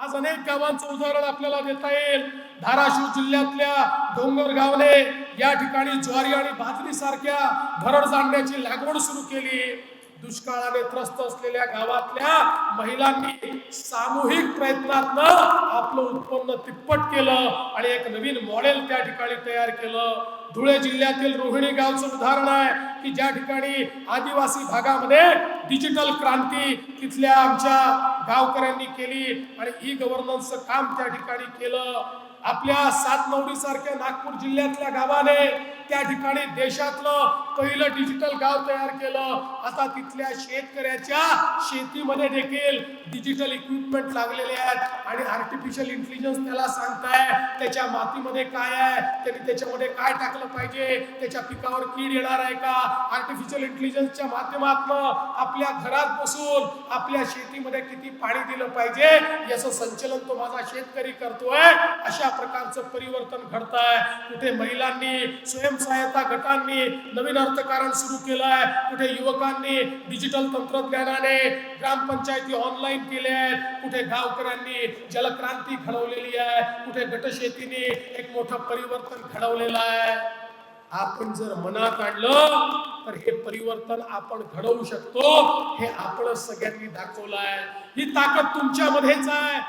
आज अनेक गावांचं उदाहरण आपल्याला देता येईल. धाराशिव जिल्ह्यातल्या डोंगरगावने या ठिकाणी ज्वारी आणि बाजरी सारख्या भरड जाणण्याची लागवड सुरू केली. दुष्काळाने त्रस्त असलेल्या गावातल्या महिलांनी सामूहिक प्रयत्नातनं आपलं उत्पन्न तिप्पट केलं आणि एक नवीन मॉडेल त्या ठिकाणी तयार केलं. धुळे जिल्ह्यातील रोहिणी गावचं उदाहरण आहे की ज्या ठिकाणी आदिवासी भागामध्ये डिजिटल क्रांती तिथल्या आमच्या गावकऱ्यांनी केली आणि ई गव्हर्नन्सचं काम त्या ठिकाणी केलं. आपल्या सातनवडी सारख्या नागपूर जिल्ह्यातल्या गावाने त्या ठिकाणी देशातलं पहिलं डिजिटल गाव तयार केलं. आता तिथल्या शेतकऱ्याच्या शेतीमध्ये देखील डिजिटल इक्विपमेंट लागलेले आहेत आणि आर्टिफिशियल इंटेलिजन्स त्याला सांगताय त्याच्या मातीमध्ये काय आहे त्यांनी त्याच्यामध्ये काय टाकलं पाहिजे त्याच्या पिकावर कीड येणार आहे का? आर्टिफिशियल इंटेलिजन्सच्या माध्यमातून आपल्या घरात बसून आपल्या शेतीमध्ये किती पाणी दिलं पाहिजे याचं संचलन तो माझा शेतकरी करतोय. अशा प्रकारचं परिवर्तन घडत आहे कुठे महिलांनी स्वयंसहायता गटांनी नवीन अर्थकारण सुरू केलंय. कुठे युवकांनी डिजिटल तंत्रज्ञानाने ग्रामपंचायती ऑनलाईन केल्या आहेत. कुठे गावकऱ्यांनी जलक्रांती घडवलेली आहे. कुठे गटशेतीने एक मोठं परिवर्तन घडवलेलं आहे. आपण जर मनात आणलं तर हे परिवर्तन आपण घडवू शकतो. हे आपण सगळ्यांनी दाखवलं आहे ही ताकद तुमच्यामध्येच आहे.